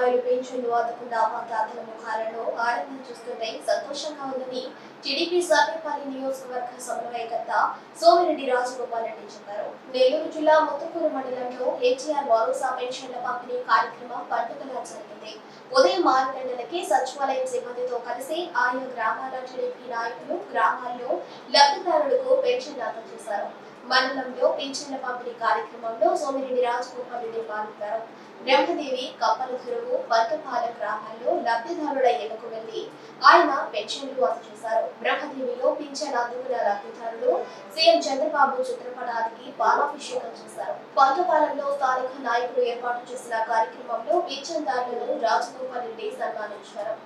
రూపాయలు పెన్షన్లు అందుకున్న మతదాతల ముఖాలలో ఆనందం చూస్తుంటే సంతోషంగా ఉందని టీడీపీ సర్వేపల్లి నియోజకవర్గ సమన్వయకర్త సోమిరెడ్డి రాజగోపాల్ రెడ్డి చెప్పారు. నెల్లూరు జిల్లా ముత్తుకూరు మండలంలో హెచ్ఆర్ భరోసా పెన్షన్ల పంపిణీ కార్యక్రమం పండుగలా జరిగింది. ఉదయం ఆరు గంటలకి సచివాలయం సిబ్బందితో కలిసి ఆయా గ్రామాల టీడీపీ నాయకులు గ్రామాల్లో లబ్ధిదారులకు పెన్షన్ అందజేశారు మండలంలో పింఛన్ల పంపిణీ కార్యక్రమంలో సోమిరెడ్డి రాజగోపాల్ రెడ్డి పాల్గొన్నారు. బ్రహ్మదేవి కప్పల చెరువు బంతపాల గ్రామాల్లో లబ్ధిదారుల ఇళ్ళకు వెళ్ళి ఆయన పెన్షన్లు అందజేశారు. బ్రహ్మదేవిలో పింఛన్ అందుకున్న లబ్ధిదారులు సీఎం చంద్రబాబు చిత్రపటానికి బాలాభిషేకం చేశారు. పంతపాలెంలో స్థానిక నాయకులు ఏర్పాటు చేసిన కార్యక్రమంలో పింఛన్దారులను రాజగోపాల్ రెడ్డి సన్మానించారు.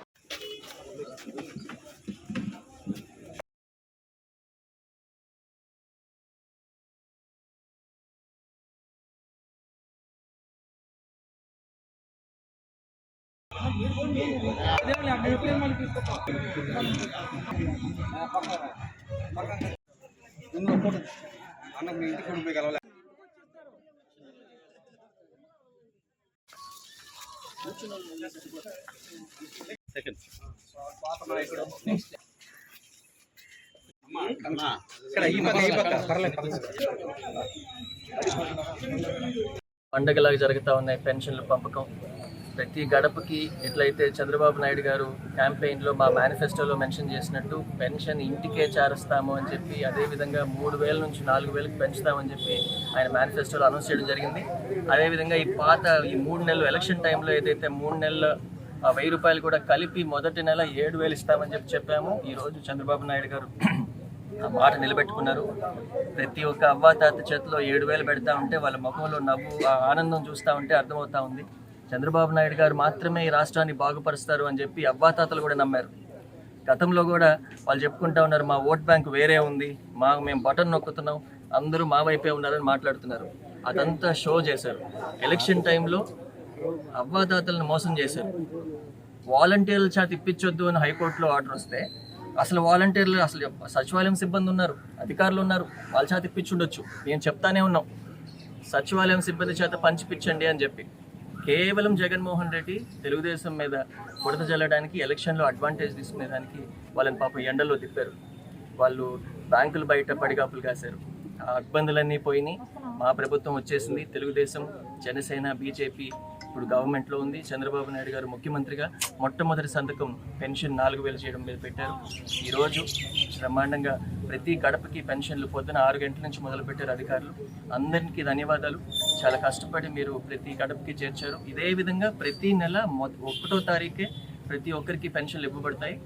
అన్న మీ ఇంటికి కలవలే సెకండ్ పండగలాగా జరుగుతూ ఉన్నాయి పెన్షన్ల పంపకం. ప్రతి గడపకి ఎట్లయితే చంద్రబాబు నాయుడు గారు క్యాంపెయిన్లో మా మేనిఫెస్టోలో మెన్షన్ చేసినట్టు పెన్షన్ ఇంటికే చేరుస్తాము అని చెప్పి అదేవిధంగా మూడు వేల నుంచి నాలుగు వేలకు పెంచుతామని చెప్పి ఆయన మేనిఫెస్టోలో అనౌన్స్ చేయడం జరిగింది. అదేవిధంగా ఈ పాత ఈ మూడు నెలలు ఎలక్షన్ టైంలో ఏదైతే మూడు నెలల ఆ వెయ్యి రూపాయలు కూడా కలిపి మొదటి నెల ఏడు వేలు ఇస్తామని చెప్పి చెప్పాము. ఈరోజు చంద్రబాబు నాయుడు గారు ఆ మాట నిలబెట్టుకున్నారు. ప్రతి ఒక్క అవ్వాతాత చేతిలో ఏడు వేలు పెడతా ఉంటే వాళ్ళ ముఖంలో నవ్వు ఆ ఆనందం చూస్తూ ఉంటే అర్థమవుతా ఉంది. చంద్రబాబు నాయుడు గారు మాత్రమే ఈ రాష్ట్రాన్ని బాగుపరుస్తారు అని చెప్పి అవ్వాతాతలు కూడా నమ్మారు. గతంలో కూడా వాళ్ళు చెప్పుకుంటా ఉన్నారు మా ఓట్ బ్యాంక్ వేరే ఉంది మా మేము బటన్ నొక్కుతున్నాం అందరూ మా వైపే ఉన్నారని మాట్లాడుతున్నారు. అదంతా షో చేశారు. ఎలక్షన్ టైంలో అవ్వాతాతలను మోసం చేశారు. వాలంటీర్ల చేత ఇప్పించొద్దు అని హైకోర్టులో ఆర్డర్ వస్తే అసలు వాలంటీర్లు అసలు సచివాలయం సిబ్బంది ఉన్నారు అధికారులు ఉన్నారు వాళ్ళ చేత ఇప్పించుండొచ్చు. మేము చెప్తానే ఉన్నాం సచివాలయం సిబ్బంది చేత పంచిపించండి అని చెప్పి. కేవలం జగన్మోహన్ రెడ్డి తెలుగుదేశం మీద బుడత జల్లడానికి ఎలక్షన్లో అడ్వాంటేజ్ తీసుకునేదానికి వాళ్ళని పాపం ఎండలో తిప్పారు. వాళ్ళు బ్యాంకులు బయట పడిగాపులు కాశారు. ఇబ్బందులన్నీ పోయినాయి. మా ప్రభుత్వం వచ్చేసింది. తెలుగుదేశం జనసేన బీజేపీ ఇప్పుడు గవర్నమెంట్లో ఉంది. చంద్రబాబు నాయుడు గారు ముఖ్యమంత్రిగా మొట్టమొదటి సంతకం పెన్షన్ నాలుగు వేలు చేయడం మీద పెట్టారు. ఈరోజు బ్రహ్మాండంగా ప్రతి గడపకి పెన్షన్లు పొద్దున ఆరు గంటల నుంచి మొదలుపెట్టారు అధికారులు. అందరికీ ధన్యవాదాలు. చాలా కష్టపడి మీరు ప్రతి గడపకి చేర్చారు. ఇదే విధంగా ప్రతి నెల మొ ఒకటో తారీఖే ప్రతి ఒక్కరికి పెన్షన్లు ఇవ్వబడతాయి.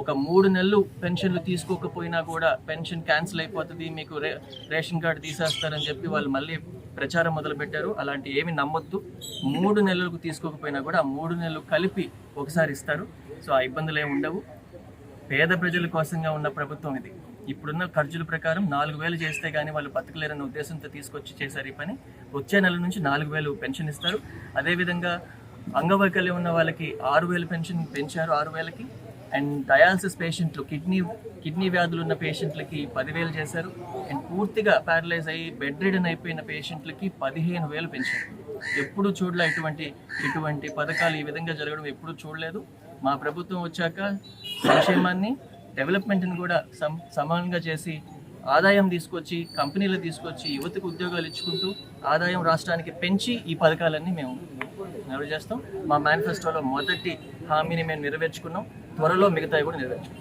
ఒక మూడు నెలలు పెన్షన్లు తీసుకోకపోయినా కూడా పెన్షన్ క్యాన్సిల్ అయిపోతుంది మీకు రే రేషన్ కార్డు తీసేస్తారని చెప్పి వాళ్ళు మళ్ళీ ప్రచారం మొదలుపెట్టారు. అలాంటి ఏమి నమ్మొద్దు. మూడు నెలలకు తీసుకోకపోయినా కూడా ఆ మూడు నెలలు కలిపి ఒకసారి ఇస్తారు. సో ఆ ఇబ్బందులు ఏమి ఉండవు. పేద ప్రజల కోసంగా ఉన్న ప్రభుత్వం ఇది. ఇప్పుడున్న ఖర్చుల ప్రకారం నాలుగు వేలు చేస్తే కానీ వాళ్ళు బతకలేరన్న ఉద్దేశంతో తీసుకొచ్చి చేశారు ఈ పని. వచ్చే నెల నుంచి నాలుగు వేలు పెన్షన్ ఇస్తారు. అదేవిధంగా అంగవైకల్యం ఉన్న వాళ్ళకి ఆరు వేలు పెన్షన్ పెంచారు ఆరు వేలకి. అండ్ డయాలసిస్ పేషెంట్లు కిడ్నీ కిడ్నీ వ్యాధులు ఉన్న పేషెంట్లకి పదివేలు చేశారు. అండ్ పూర్తిగా ప్యారలైజ్ అయ్యి బెడ్ రిడన్ అయిపోయిన పేషెంట్లకి పదిహేను వేలు పెంచారు. ఎప్పుడు చూడలే ఇటువంటి ఇటువంటి పథకాలు ఈ విధంగా జరగడం ఎప్పుడూ చూడలేదు. మా ప్రభుత్వం వచ్చాక సంక్షేమాన్ని డెవలప్మెంట్ని కూడా సమ సమానంగా చేసి ఆదాయం తీసుకొచ్చి కంపెనీలు తీసుకొచ్చి యువతకు ఉద్యోగాలు ఇచ్చుకుంటూ ఆదాయం రాష్ట్రానికి పెంచి ఈ పథకాలన్నీ మేము నెరవేరు చేస్తాం మా మేనిఫెస్టోలో మొదటి హామీని మేము నెరవేర్చుకున్నాం. త్వరలో మిగతాయి కూడా నెరవేర్చుకుంటాం